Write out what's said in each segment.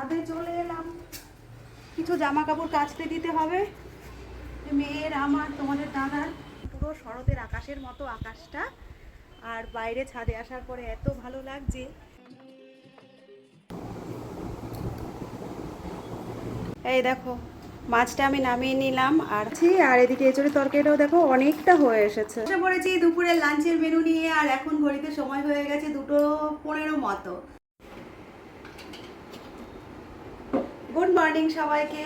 ছাদে চলে এলাম। কিছু জামা কাপড় কাচতে দিতে হবে। মেয়ের, আমার, তোমাদের দাদার পুরো শরতের আকাশের মতো আকাশটা। আর বাইরে ছাদে আসার পরে এত ভালো লাগছে। এই দেখো, মাছটা আমি নামিয়ে নিলাম আর আর এদিকে এচড়ে তরকারিটাও দেখো, অনেকটা হয়ে এসেছে। পড়েছি দুপুরের লাঞ্চের মেনু নিয়ে, আর এখন ঘড়িতে সময় হয়ে গেছে দুটো পনেরো মতো। গুড মর্নিং সবাইকে।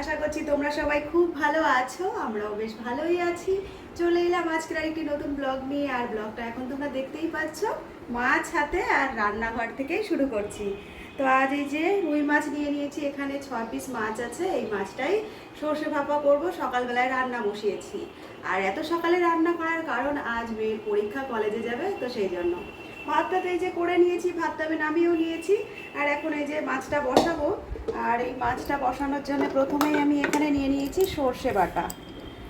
আশা করছি তোমরা সবাই খুব ভালো আছো, আমরাও বেশ ভালোই আছি। চলে এলাম আজকের আরেকটি নতুন ব্লগ নিয়ে, আর ব্লগটা এখন তোমরা দেখতেই পাচ্ছ, মাছ হাতে আর রান্নাঘর থেকেই শুরু করছি। তো আজ এই যে রুই মাছ নিয়ে নিয়েছি, এখানে ছ পিস মাছ আছে, এই মাছটাই সর্ষে ভাপা করব, সকালবেলায় রান্না বসিয়েছি। আর এত সকালে রান্না করার কারণ আজ মেয়ের পরীক্ষা কলেজে যাবে, তো সেই জন্য। ভাতটা তো এই যে করে নিয়েছি, ভাতটা আমি নামিয়েও নিয়েছি, আর এখন এই যে মাছটা বসাবো। আর এই মাছটা বসানোর জন্য প্রথমেই আমি এখানে নিয়ে নিয়েছি সর্ষে বাটা।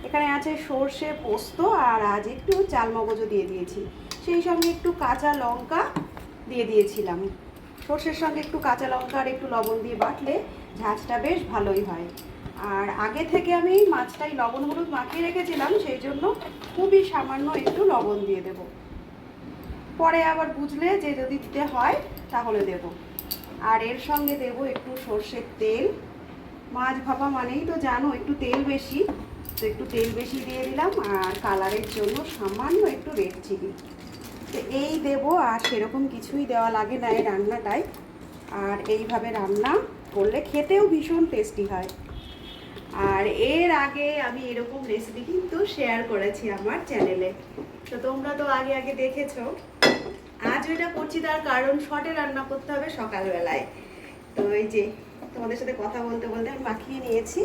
এখানে আছে সর্ষে পোস্ত আর আজ একটু চাল মগজও দিয়ে দিয়েছি। সেই সঙ্গে একটু কাঁচা লঙ্কা দিয়ে দিয়েছিলাম। সর্ষের সঙ্গে একটু কাঁচা লঙ্কা আর একটু লবণ দিয়ে বাটলে ঝাঁঝটা বেশ ভালোই হয়। আর আগে থেকে আমি মাছটাই লবণ হলুদ মাখিয়ে রেখেছিলাম, সেই জন্য খুবই সামান্য একটু লবণ দিয়ে দেবো। পরে আবার বুঝলে যে যদি দিতে হয়, তাহলে দেব। আর এর সঙ্গে দেব একটু সর্ষের তেল। মাছ ভাপা মানেই তো জানো, একটু তেল বেশি। তো একটু তেল বেশি দিয়ে দিলাম, আর কালারের জন্য সামান্য একটু রেড চিলি তো এই দেব, আর সেরকম কিছুই দেওয়া লাগে না এই রান্নাটায়। আর এইভাবে রান্না করলে খেতেও ভীষণ টেস্টি হয়। আর এর আগে আমি এরকম রেসিপি কিন্তু শেয়ার করেছি আমার চ্যানেলে তো তোমরা তো আগে আগে দেখেছ। আজ এটা করছি তার কারণ শর্টে রান্না করতে হবে সকালবেলায়। তো এই যে তোমাদের সাথে কথা বলতে বলতে আমি মাখিয়ে নিয়েছি।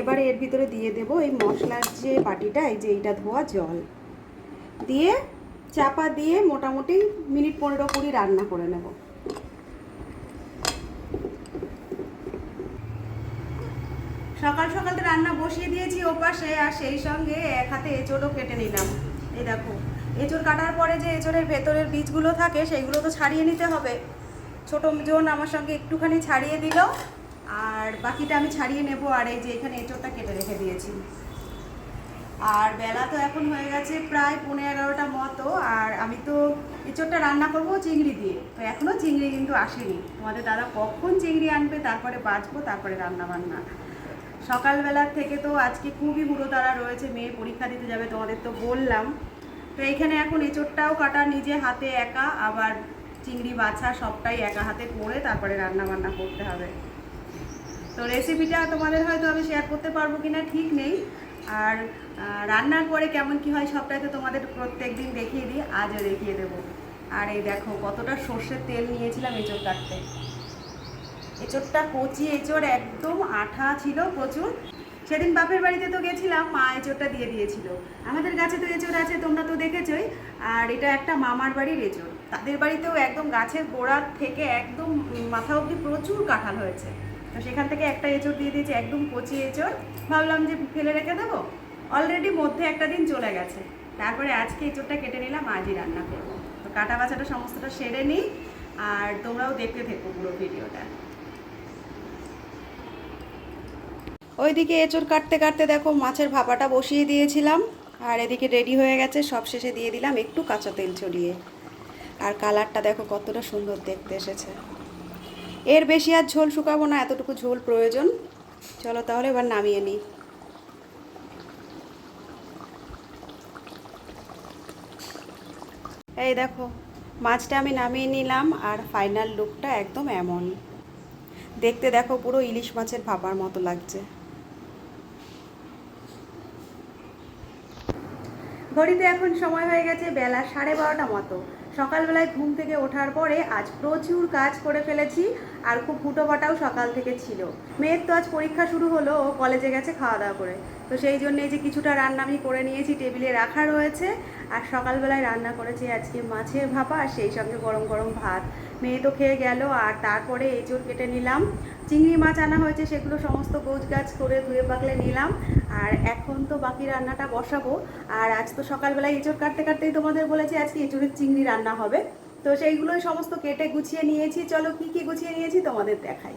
এবারে এর ভিতরে দিয়ে দেব এই মশলার যে বাটিটা, এই যে এইটা ধোয়া জল। দিয়ে চাপা দিয়ে মোটামুটি মিনিট পনেরো কুড়ি রান্না করে নেব। সকাল সকাল তো রান্না বসিয়ে দিয়েছি ওপাশে, আর সেই সঙ্গে এক হাতে এঁচড়ও কেটে নিলাম। এই দেখো। এঁচড় কাটার পরে যে এঁচড়ের ভেতরের বীজগুলো থাকে, সেইগুলো তো ছাড়িয়ে নিতে হবে। ছোট জন আমার সঙ্গে একটুখানি ছাড়িয়ে দিল, আর বাকিটা আমি ছাড়িয়ে নেব। আর এই যে এখানে এঁচড়টা কেটে রেখে দিয়েছি। আর বেলা তো এখন হয়ে গেছে প্রায় পনেরো এগারোটা মতো, আর আমি তো এঁচড়টা রান্না করব চিংড়ি দিয়ে। তো এখনও চিংড়ি কিন্তু আসেনি। তোমাদের দাদা কখন চিংড়ি আনবে, তারপরে বাঁচবো, তারপরে রান্না বান্না সকালবেলার থেকে তো আজকে খুবই তারা রয়েছে, মেয়ে পরীক্ষা দিতে যাবে তোমাদের তো বললাম। তো এখানে এখন এঁচড়টাও কাটা নিজে হাতে একা, আবার চিংড়ি বাছা সবটাই একা হাতে করে তারপরে রান্না বান্না করতে হবে। তো রেসিপিটা তোমাদের হয়তো আমি শেয়ার করতে পারব কিনা ঠিক নেই। আর রান্নার পরে কেমন কি হয় সবটাই তো তোমাদের প্রত্যেক দিন দেখিয়ে দিই, আজও দেখিয়ে দেবো। আর এই দেখো কতটা সর্ষের তেল নিয়েছিলাম এঁচড় কাটতে। এঁচড়টা কচি এঁচড়, একদম আঠা ছিল প্রচুর। সেদিন বাপের বাড়িতে তো গেছিলাম, মা এঁচড়টা দিয়ে দিয়েছিল। আমাদের গাছে তো এঁচড় আছে, তোমরা তো দেখেছোই। আর এটা একটা মামার বাড়ির এঁচড়। তাদের বাড়িতেও একদম গাছের গোড়ার থেকে একদম মাথা অবধি প্রচুর কাঁঠাল হয়েছে। তো সেখান থেকে একটা এঁচড় দিয়ে দিয়েছি, একদম কচি এঁচড়। ভাবলাম যে ফেলে রেখে দেবো। অলরেডি মধ্যে একটা দিন চলে গেছে। তারপরে আজকে এঁচড়টা কেটে নিলাম, আজই রান্না করব। তো কাটা বাছাটা সমস্তটা সেরে নিই, আর তোমরাও দেখতে থেকো পুরো ভিডিওটা। ওইদিকে এঁচড় কাটতে কাটতে দেখো মাছের ভাপাটা বসিয়ে দিয়েছিলাম। আর এদিকে রেডি হয়ে গেছে, সব শেষে দিয়ে দিলাম একটু কাঁচা তেল ছড়িয়ে। আর কালারটা দেখো কতটা সুন্দর দেখতে এসেছে। এর বেশি আর ঝোল শুকাবো না, এতটুকু ঝোল প্রয়োজন। চলো তাহলে এবার নামিয়ে নিই। এই দেখো, মাছটা আমি নামিয়ে নিলাম আর ফাইনাল লুকটা একদম এমন। দেখতে দেখো পুরো ইলিশ মাছের ভাপার মতো লাগছে। ঘড়িতে এখন সময় হয়ে গেছে বেলা সাড়ে বারোটা মতো। সকালবেলায় ঘুম থেকে ওঠার পরে আজ প্রচুর কাজ করে ফেলেছি আর খুব ফুটোফাটাও সকাল থেকে ছিল। মেয়ের তো আজ পরীক্ষা শুরু হলো, ও কলেজে গেছে খাওয়া দাওয়া করে। তো সেই জন্য এই যে কিছুটা রান্না আমি করে নিয়েছি, টেবিলে রাখা রয়েছে। আর সকালবেলায় রান্না করেছি আজকে মাছের ভাপা, আর সেই সঙ্গে গরম গরম ভাত। মেয়ে তো খেয়ে গেল, আর তারপরে এঁচড় কেটে নিলাম। চিংড়ি মাছ আনা হয়েছে, সেগুলো সমস্ত গোছ গাছ করে ধুয়ে পাকলে নিলাম। আর এখন তো বাকি রান্নাটা বসাবো। আর আজ তো সকালবেলায় এঁচড় কাটতে কাটতেই তোমাদের বলেছি আজকে এঁচড়ের চিংড়ি রান্না হবে। তো সেইগুলোই সমস্ত কেটে গুছিয়ে নিয়েছি। চলো কি কি গুছিয়ে নিয়েছি তোমাদের দেখাই।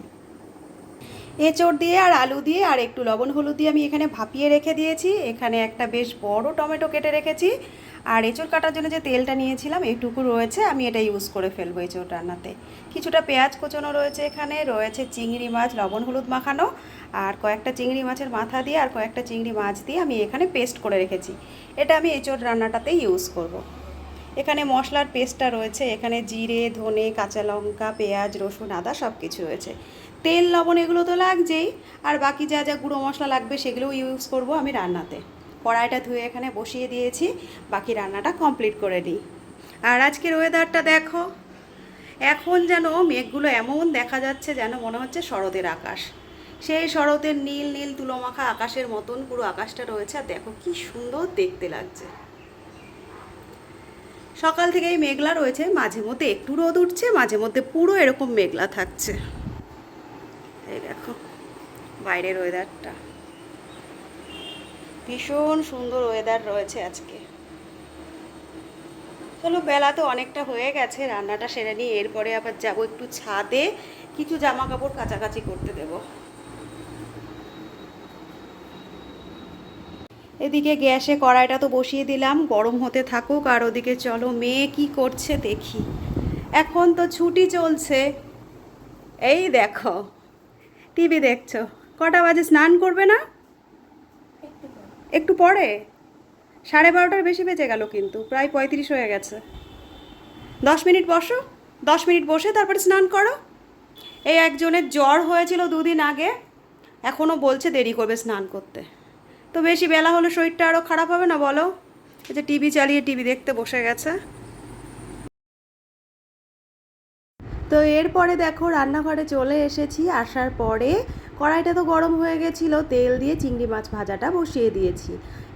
এঁচড় দিয়ে আর আলু দিয়ে আর একটু লবণ হলুদ দিয়ে আমি এখানে ভাপিয়ে রেখে দিয়েছি। এখানে একটা বেশ বড় টমেটো কেটে রেখেছি। আর এঁচড় কাটার জন্য যে তেলটা নিয়েছিলাম, এইটুকু রয়েছে, আমি এটা ইউজ করে ফেলব এঁচড় রান্নাতে। কিছুটা পেঁয়াজ কোচানো রয়েছে এখানে, রয়েছে চিংড়ি মাছ, লবণ হলুদ মাখানো, আর কয়েকটা চিংড়ি মাছের মাথা দিয়ে আর কয়েকটা চিংড়ি মাছ দিয়ে আমি এখানে পেস্ট করে রেখেছি। এটা আমি এঁচড় রান্নাটাতেই ইউজ করব। এখানে মশলার পেস্টটা রয়েছে, এখানে জিরে, ধনে, কাঁচা লঙ্কা, পেঁয়াজ, রসুন, আদা সব কিছু রয়েছে। তেল, লবণ এগুলো তো লাগছেই। আর বাকি যা যা গুঁড়ো মশলা লাগবে সেগুলোও ইউজ করব আমি রান্নাতে। কড়াইটা ধুয়ে এখানে বসিয়ে দিয়েছি, বাকি রান্নাটা কমপ্লিট করে নিই। আর আজকের ওয়েদারটা দেখো, এখন যেন মেঘগুলো এমন দেখা যাচ্ছে যেন মনে হচ্ছে শরতের আকাশ। সেই শরতের নীল নীল তুলোমাখা আকাশের মতন পুরো আকাশটা রয়েছে, আর দেখো কি সুন্দর দেখতে লাগছে। সকাল থেকেই মেঘলা রয়েছে, মাঝে মধ্যে একটু রোদ উঠছে, মাঝে মধ্যে পুরো এরকম মেঘলা থাকছে। এই দেখো, বাইরের ওয়েদারটা ভীষণ সুন্দর ওয়েদার রয়েছে আজকে। চলো, বেলা তো অনেকটা হয়ে গেছে, রান্নাটা সেরে নিয়ে এরপরে আবার যাব একটু ছাদে, কিছু জামা কাপড় কাচাকাচি করতে দেব। এদিকে গ্যাসে কড়াইটা তো বসিয়ে দিলাম, গরম হতে থাকুক, আর ওদিকে চলো, মেয়ে কি করছে দেখি। এখন তো ছুটি চলছে। এই দেখো টিভি দেখছ। কটা বাজে? স্নান করবে না? একটু পরে? সাড়ে বারোটার বেশি বেজে গেল কিন্তু, প্রায় পঁয়ত্রিশ হয়ে গেছে। দশ মিনিট বসো, দশ মিনিট বসে তারপরে স্নান করো। এই একজনের জ্বর হয়েছিল দুদিন আগে এখনও বলছে দেরি করবে স্নান করতে। তো বেশি বেলা হলে শরীরটা আরও খারাপ হবে না বলো? এই যে টিভি চালিয়ে টিভি দেখতে বসে গেছে। তো এরপরে দেখো রান্নাঘরে চলে এসেছি। আসার পরে কড়াইটা তো গরম হয়ে গেছিল, তেল দিয়ে চিংড়ি মাছ ভাজাটা বসিয়ে দিয়েছি।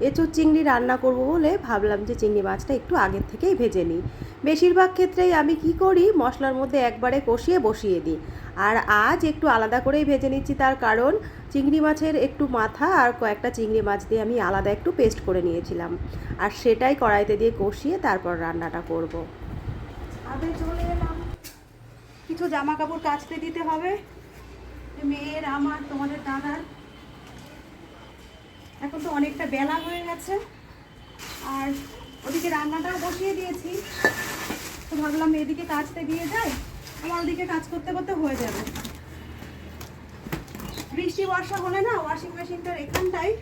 এঁচুর চিংড়ি রান্না করব বলে ভাবলাম যে চিংড়ি মাছটা একটু আগের থেকেই ভেজে নিই। বেশিরভাগ ক্ষেত্রেই আমি কি করি, মশলার মধ্যে একবারে কষিয়ে বসিয়ে দিই। আর আজ একটু আলাদা করেই ভেজে নিচ্ছি তার কারণ চিংড়ি মাছের একটু মাথা আর কয়েকটা চিংড়ি মাছ দিয়ে আমি আলাদা একটু পেস্ট করে নিয়েছিলাম। আর সেটাই কড়াইতে দিয়ে কষিয়ে তারপর রান্নাটা করব। আবে চলে কিছু জামা কাপড় কাচতে দিতে হবে। মেয়ের, আমার, তোমাদের দাদার। এখন তো অনেকটা বেলা হয়ে গেছে। আর ওদিকে রান্নাটাও বসিয়ে দিয়েছি। তো ভাবলাম এদিকে কাচতে দিয়ে যাই। আমার ওদিকে কাজ করতে করতে হয়ে যাবে। বৃষ্টি, বর্ষা হলে না ওয়াশিং মেশিনটার এখানটায়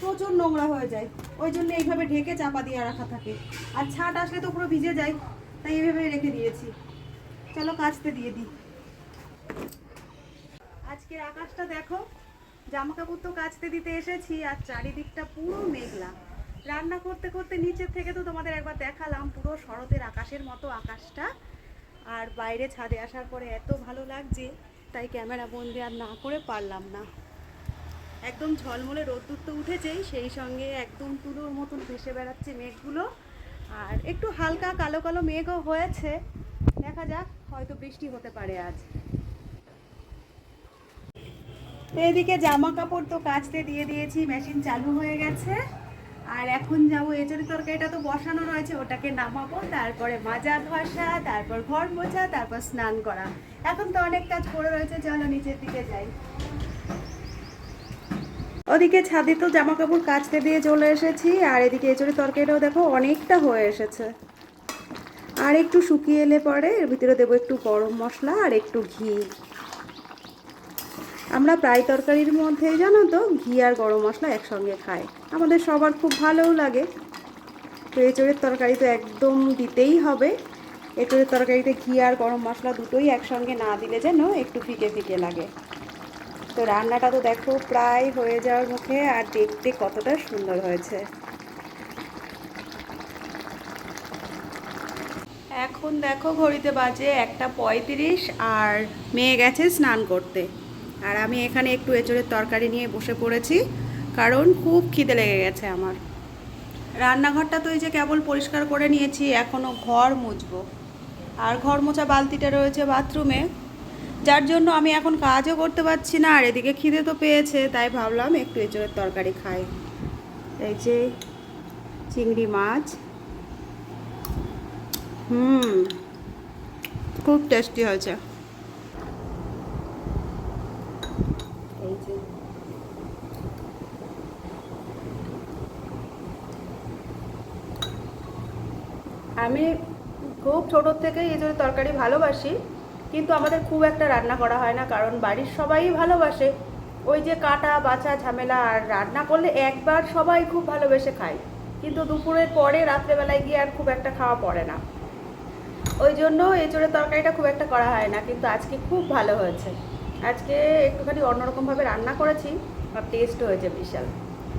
প্রচুর নোংরা হয়ে যায়। ওই জন্য এইভাবে ঢেকে চাপা দিয়ে রাখা থাকে। আর ছাট আসলে তো পুরো ভিজে যায়, তাই এইভাবে রেখে দিয়েছি। চলো কাচতে দিয়ে দিই। আজকের আকাশটা দেখো জামা কাপড় তো কাচতে দিতে এসেছি আর চারিদিকটা পুরো মেঘলা। রান্না করতে করতে নিচের থেকে তো তোমাদের একবার দেখালাম, পুরো শরতের আকাশের মতো আকাশটা। আর বাইরে ছাদে আসার পরে এত ভালো লাগছে, তাই ক্যামেরা বন্দি আর না করে পারলাম না। একদম ঝলমলে রোদ্দুর তো উঠেছেই, সেই সঙ্গে একদম তুলোর মতন ভেসে বেড়াচ্ছে মেঘগুলো। আর একটু হালকা কালো কালো মেঘও হয়েছে। দেখা যাক হয়তো বৃষ্টি হতে পারে আজ। এদিকে জামা কাপড় তো কাচতে দিয়ে দিয়েছি, মেশিন চালু হয়ে গেছে। আর এখন যাব, এঁচড়ি তরকারিটা তো বসানো রয়েছে, ওটাকে নামাবো, তারপরে মাজা ঘষা তারপর ঘর মোছা, তারপর স্নান করা। এখন তো অনেক কাজ পড়ে রয়েছে, চলো নিচের দিকে যাই। ওদিকে ছাদে তো জামা কাপড় কাচতে দিয়ে চলে এসেছি, আর এদিকে এঁচড়ি তরকারিটাও দেখো অনেকটা হয়ে এসেছে। আর একটু শুকিয়ে এলে পরে এর ভিতরে দেবো একটু গরম মশলা আর একটু ঘি। আমরা প্রায় তরকারির মধ্যেই, জানো তো, ঘি আর গরম মশলা একসঙ্গে খাই। আমাদের সবার খুব ভালোও লাগে। তো এঁচড়ের তরকারি তো একদম দিতেই হবে। এঁচড়ের তরকারিতে ঘি আর গরম মশলা দুটোই একসঙ্গে না দিলে যেন একটু ফিকে ফিকে লাগে। তো রান্নাটা তো দেখো প্রায় হয়ে যাওয়ার মুখে আর দেখতে কতটা সুন্দর হয়েছে। এখন দেখো ঘড়িতে বাজে একটা পঁয়ত্রিশ আর মেয়ে গেছে স্নান করতে। আর আমি এখানে একটু এঁচড়ের তরকারি নিয়ে বসে পড়েছি, কারণ খুব খিদে লেগে গেছে আমার। রান্নাঘরটা তো এই যে কেবল পরিষ্কার করে নিয়েছি এখনও ঘর মুছবো। আর ঘর মোছা বালতিটা রয়েছে বাথরুমে, যার জন্য আমি এখন কাজও করতে পারছি না, আর এদিকে খিদে তো পেয়েছে, তাই ভাবলাম একটু এঁচড়ের তরকারি খাই। এই যে চিংড়ি মাছ। হুম। খুব টেস্টি হয়েছে। আমি খুব ছোটোর থেকেই এঁচোড়ের তরকারি ভালোবাসি, কিন্তু আমাদের খুব একটা রান্না করা হয় না, কারণ বাড়ির সবাই ভালোবাসে। ওই যে কাটা, বাছা, ঝামেলা আর রান্না করলে একবার সবাই খুব ভালোবেসে খায়। কিন্তু দুপুরের পরে রাত্রেবেলায় গিয়ে আর খুব একটা খাওয়া পড়ে না। ওই জন্য এঁচোড়ের তরকারিটা খুব একটা করা হয় না, কিন্তু আজকে খুব ভালো হয়েছে। আজকে একটুখানি অন্যরকমভাবে রান্না করেছি, আর টেস্ট হয়েছে বিশাল।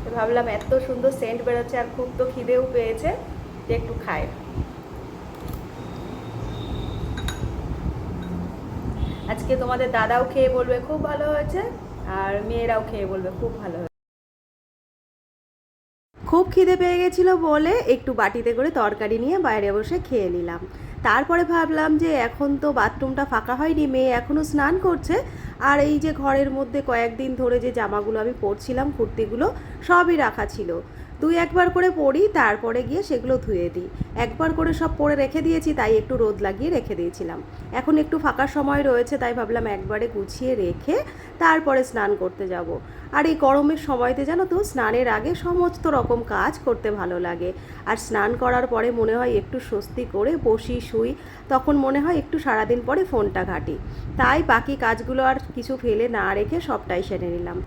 তো ভাবলাম এত সুন্দর সেন্ট বেরোচ্ছে আর খুব তো খিদেও পেয়েছে যে একটু খায় আজকে তোমাদের দাদাও খেয়ে বলবে খুব ভালো হয়েছে, আর মেয়েরাও খেয়ে বলবে খুব ভালো হয়েছে। খুব খিদে পেয়ে গেছিল বলে একটু বাটিতে করে তরকারি নিয়ে বাইরে বসে খেয়ে নিলাম। তারপরে ভাবলাম যে এখন তো বাথরুমটা ফাঁকা হয়নি, মেয়ে এখনও স্নান করছে। আর এই যে ঘরের মধ্যে কয়েকদিন ধরে যে জামাগুলো আমি পরছিলাম, কুর্তিগুলো, সবই রাখা ছিল। দুই একবার করে পরি তারপরে গিয়ে সেগুলো ধুয়ে দিই। একবার করে সব পরে রেখে দিয়েছি, তাই একটু রোদ লাগিয়ে রেখে দিয়েছিলাম। এখন একটু ফাঁকা সময় রয়েছে, তাই ভাবলাম একবারে গুছিয়ে রেখে তারপরে স্নান করতে যাব। আর এই গরমের সময়তে জানো তো, স্নানের আগে সমস্ত রকম কাজ করতে ভালো লাগে। আর স্নান করার পরে মনে হয় একটু স্বস্তি করে বসি, শুই, তখন মনে হয় একটু সারাদিন পরে ফোনটা ঘাঁটি। তাই বাকি কাজগুলো আর কিছু ফেলে না রেখে সবটাই সেরে নিলাম।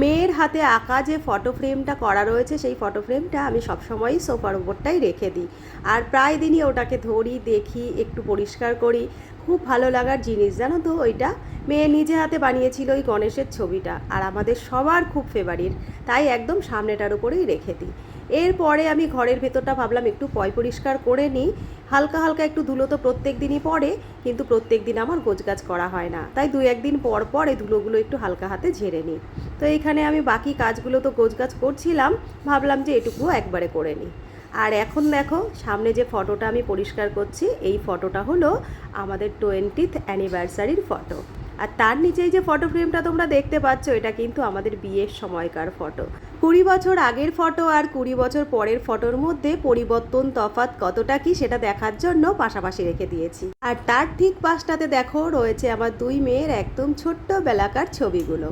মেয়ের হাতে আঁকা যে ফটো ফ্রেমটা করা রয়েছে, সেই ফটো ফ্রেমটা আমি সবসময়ই সোফার উপরটাই রেখে দিই। আর প্রায় দিনই ওটাকে ধরি, দেখি, একটু পরিষ্কার করি। খুব ভালো লাগার জিনিস, জানো তো ওইটা? মেয়ে নিজে হাতে বানিয়েছিল ওই গণেশের ছবিটা। আর আমাদের সবার খুব ফেভারিট তাই একদম সামনেটার উপরেই রেখে দিই। এরপরে আমি ঘরের ভেতরটা ভাবলাম একটু পয় পরিষ্কার করে নিই। হালকা হালকা একটু ধুলো তো প্রত্যেক দিনই পড়ে, কিন্তু প্রত্যেক দিন আমার গোছগাছ করা হয় না। তাই দু একদিন পর পর এই ধুলোগুলো একটু হালকা হাতে ঝেড়ে নিই। তো এইখানে আমি বাকি কাজগুলো তো গোছগাছ করছিলাম, ভাবলাম যে এটুকুও একবারে করে নিই। আর এখন দেখো, সামনে যে ফটোটা আমি পরিষ্কার করছি, এই ফটোটা হলো আমাদের টোয়েন্টিথ অ্যানিভার্সারির ফটো। আর তার নিচেই যে ফটো ফ্রেমটা তোমরা দেখতে পাচ্ছ, এটা কিন্তু আমাদের বিয়ের সময়কার ফটো। কুড়ি বছর আগের ফটো আর কুড়ি বছর পরের ফটোর মধ্যে পরিবর্তন তফাৎ কতটা কি সেটা দেখার জন্য পাশাপাশি রেখে দিয়েছি। আর তার ঠিক পাশটাতে দেখো, রয়েছে আমার দুই মেয়ের একদম ছোট্ট বেলাকার ছবিগুলো।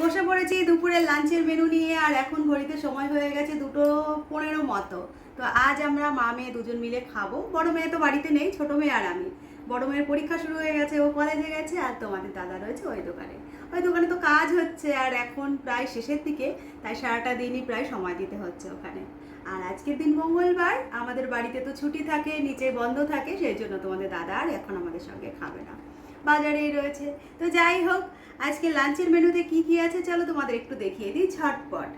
বসে পড়েছি দুপুরের লাঞ্চের মেনু নিয়ে, আর এখন ঘড়িতে সময় হয়ে গেছে দুটো পনেরো মতো। তো আজ আমরা মা মেয়ে দুজন মিলে খাব। বড় মেয়ে তো বাড়িতে নেই, ছোট মেয়ে আর আমি। বড় মেয়ের পরীক্ষা শুরু হয়ে গেছে, ও কলেজে গেছে, আর তোমাদের দাদা রয়েছে ওই দোকানে। ওই দোকানে তো কাজ হচ্ছে আর এখন প্রায় শেষের দিকে, তাই সারাটা দিনই প্রায় সময় দিতে হচ্ছে ওখানে। আর আজকের দিন মঙ্গলবার, আমাদের বাড়িতে তো ছুটি থাকে, নিচে বন্ধ থাকে, সেই জন্য তোমাদের দাদা আর এখন আমাদের সঙ্গে খাবে না। বাজারেই রয়েছে। তো যাই হোক, আজকে লাঞ্চের মেনুতে কি কি আছে চলো তোমাদের একটু দেখিয়ে দিই ঝটপট।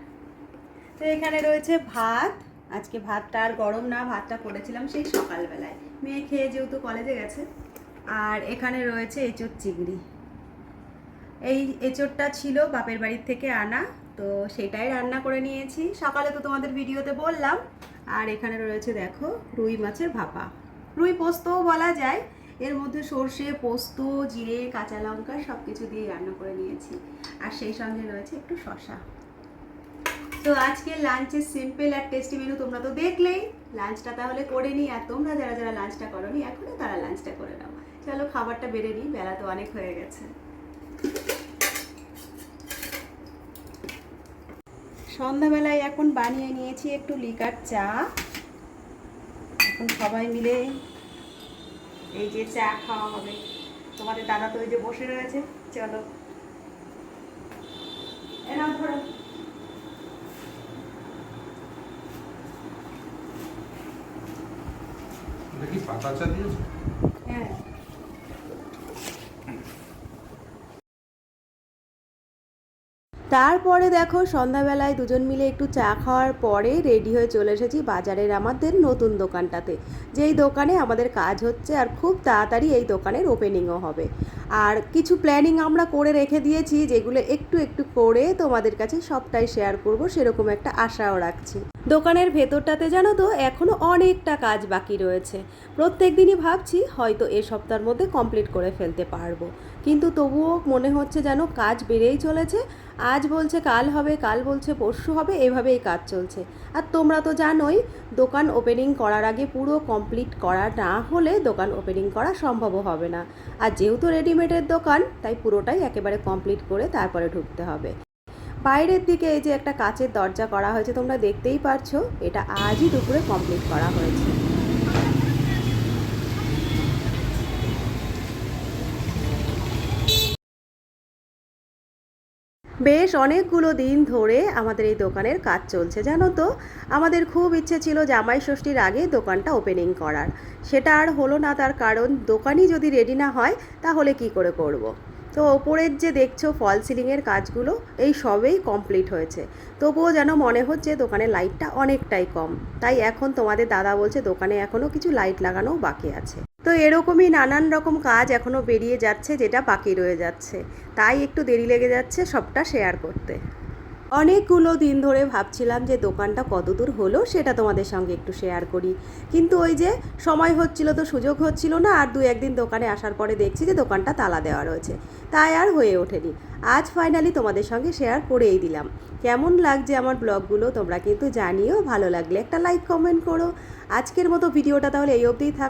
তো এখানে রয়েছে ভাত। আজকে ভাতটা আর গরম না, ভাতটা করেছিলাম সেই সকালবেলায়। মেয়ে খেয়ে যেহেতু কলেজে গেছে, আর এখানে রয়েছে এঁচোর চিংড়ি। এই এঁচোড়টা ছিল বাপের বাড়ির থেকে আনা, তো সেটাই রান্না করে নিয়েছি। সকালে তো তোমাদের ভিডিওতে বললাম, আর এখানে রয়েছে দেখো রুই মাছের ভাপা। রুই পোস্তও বলা যায়, এর মধ্যে সর্ষে, পোস্ত, জিরে, কাঁচা লঙ্কা সব কিছু দিয়ে রান্না করে নিয়েছি। আর সেই সঙ্গে রয়েছে একটু শশা তো আজকে লাঞ্চের সিম্পল আর টেস্টি মেনু তোমরা তো দেখলেই। লাঞ্চটা তাহলে করে নিই, আর তোমরা যারা যারা লাঞ্চটা করো নি এখনও তারা লাঞ্চটা করে নাও। চলো খাবারটা বেড়ে নিই, বেলা তো অনেক হয়ে গেছে। সন্ধ্যাবেলায় এখন বানিয়ে নিয়েছি একটু লিকার চা। এখন সবাই মিলে এই যে চা খাওয়া হবে। তোমাদের দাদা তো ওই যে বসে রয়েছে চলো। এরা ধরো। পাতা চা দিয়েছে? হ্যাঁ। তারপরে দেখো সন্ধ্যাবেলায় দুজন মিলে একটু চা খাওয়ার পরে রেডি হয়ে চলে এসেছি বাজারের আমাদের নতুন দোকানটাতে। যেই দোকানে আমাদের কাজ হচ্ছে আর খুব তাড়াতাড়ি এই দোকানের ওপেনিংও হবে। আর কিছু প্ল্যানিং আমরা করে রেখে দিয়েছি যেগুলো একটু একটু করে তোমাদের কাছে সবটাই শেয়ার করব, সেরকম একটা আশাও রাখছি। দোকানের ভেতরটাতে জানো তো এখনও অনেকটা কাজ বাকি রয়েছে। প্রত্যেক দিনই ভাবছি হয়তো এ সপ্তাহের মধ্যে কমপ্লিট করে ফেলতে পারব। কিন্তু তবুও মনে হচ্ছে যেন কাজ বেড়েই চলেছে। আজ বলছে কাল হবে, কাল বলছে পরশু হবে, এভাবেই কাজ চলছে। আর তোমরা তো জানোই, দোকান ওপেনিং করার আগে পুরো কমপ্লিট করা না হলে দোকান ওপেনিং করা সম্ভব হবে না। আর যেহেতু রেডিমেডের দোকান, তাই পুরোটাই একেবারে কমপ্লিট করে তারপরে ঢুকতে হবে। বাইরের দিকে এই যে একটা কাচের দরজা করা হয়েছে, তোমরা দেখতেই পারছ, এটা আজই দুপুরে কমপ্লিট করা হয়েছে। বেশ অনেকগুলো দিন ধরে আমাদের এই দোকানের কাজ চলছে, জানো তো? আমাদের খুব ইচ্ছে ছিল জামাই ষষ্ঠীর আগে দোকানটা ওপেনিং করার। সেটা আর হলো না তার কারণ, দোকানই যদি রেডি না হয়, তাহলে কি করে করব। তো ওপরের যে দেখছ ফল সিলিংয়ের কাজগুলো, এই সবেই কমপ্লিট হয়েছে। তবুও যেন মনে হচ্ছে দোকানের লাইটটা অনেকটাই কম। তাই এখন তোমাদের দাদা বলছে দোকানে এখনও কিছু লাইট লাগানোও বাকি আছে। তো এরকমই নানান রকম কাজ এখনও বেরিয়ে যাচ্ছে, যেটা বাকি রয়ে যাচ্ছে। তাই একটু দেরি লেগে যাচ্ছে সবটা শেয়ার করতে। অনেকগুলো দিন ধরে ভাবছিলাম যে দোকানটা কতদূর হলো সেটা তোমাদের সঙ্গে একটু শেয়ার করি। কিন্তু ওই যে সময় হচ্ছিল তো সুযোগ হচ্ছিল না, আর দু একদিন দোকানে আসার পরে দেখছি যে দোকানটা তালা দেওয়া রয়েছে। তাই আর হয়ে ওঠেনি। আজ ফাইনালি তোমাদের সঙ্গে শেয়ার করেই দিলাম। কেমন লাগছে আমার ব্লগগুলো তোমরা কিন্তু জানিও, ভালো লাগলে একটা লাইক কমেন্ট করো। আজকের মতো ভিডিওটা তাহলে এই অবধিই থাক